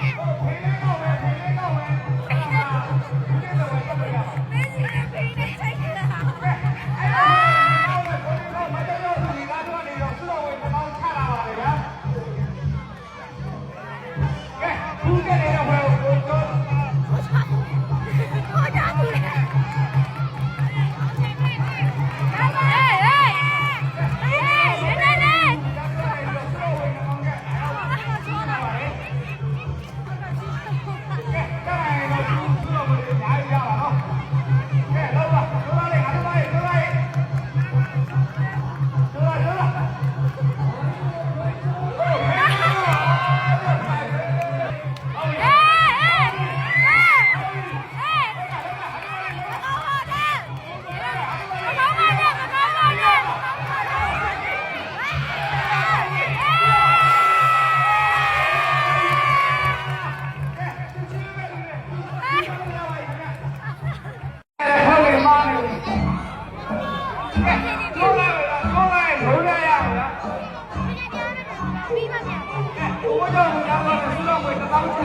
Okay.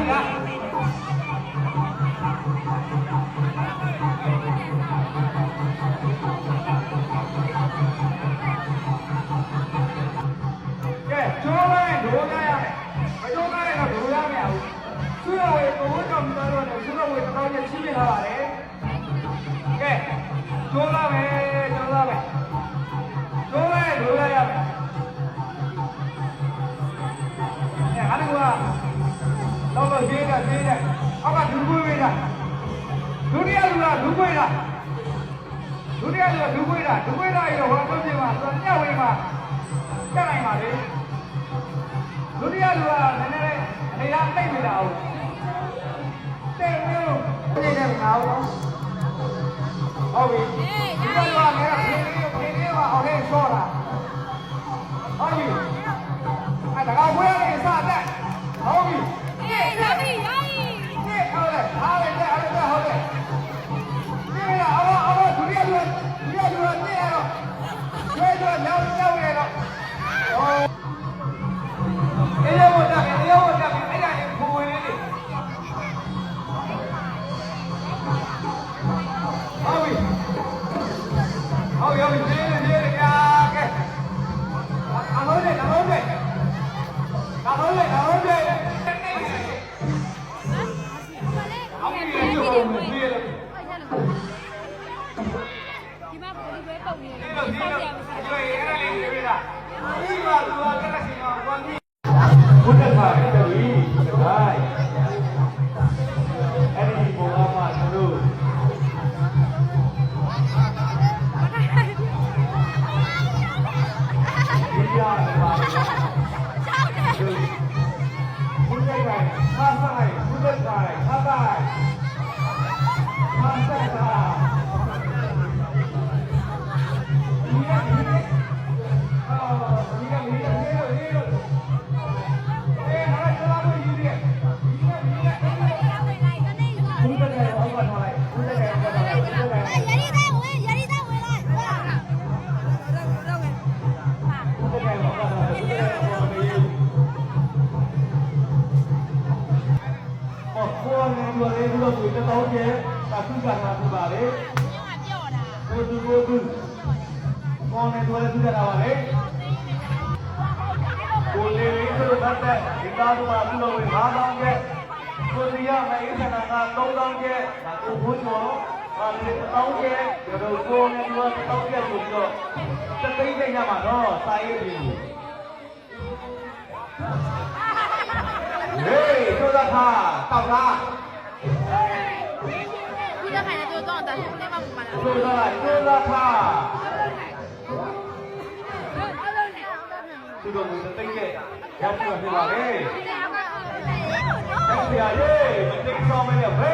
Yeah. တော့ရေးတာရေးတာအောက်ကဒူးကွေးဝေးတာဒုတိယလူကဒူးကွေးတာဒုတိယလူကဒူးကွေးတာဒူးကွေးတာရောဟောပုံပြမှာသူကညဝေးမှာတက်နိုင်ပါလေဒုတိယလူကနည်းနည်းလေးအနေရတိတ်နေတာဟုတ်တဲ့မျိုးနေတဲ့ငါ့တော့ဟုတ်ပြီဒီကလူကလည်းဖေးဖေးဖေးဖေးကအော်ဟဲ့ဆောတာဟုတ် ကိုယ်နဲ့ပြောလေးလို့ဆိုတော့တောင်းကျဲတာသူကနာပြပါလေကိုသူကိုသူကိုယ်နဲ့ပြောလေးသူကနာပါလေကိုလေးလေးဆိုတော့တဲ့ဒီသားတို့ကသူ့လိုဝင်၅တောင်းကျဲကိုစီရမယ်ဣသနာက၃တောင်းကျဲဒါကိုဘိုးကျော်ဟာလေတောင်းကျဲတို့ကိုယ်နဲ့ပြောတောင်းကျဲဆိုပြီးတော့တသိန်းသိန်းရမှာတော့စာရေးပြီဟေးတို့သားခါတော က်လားဒီကခိုင်နေတော့တော့တာဆုံးနေမှာပါလားတို့သားတို့သားခါသူတို့ကတိတ်ရဲ့ရောက်ပြပြပါလေဆက်ပြရရေးမတိတ်ဆောင်မနဲ့ဘိ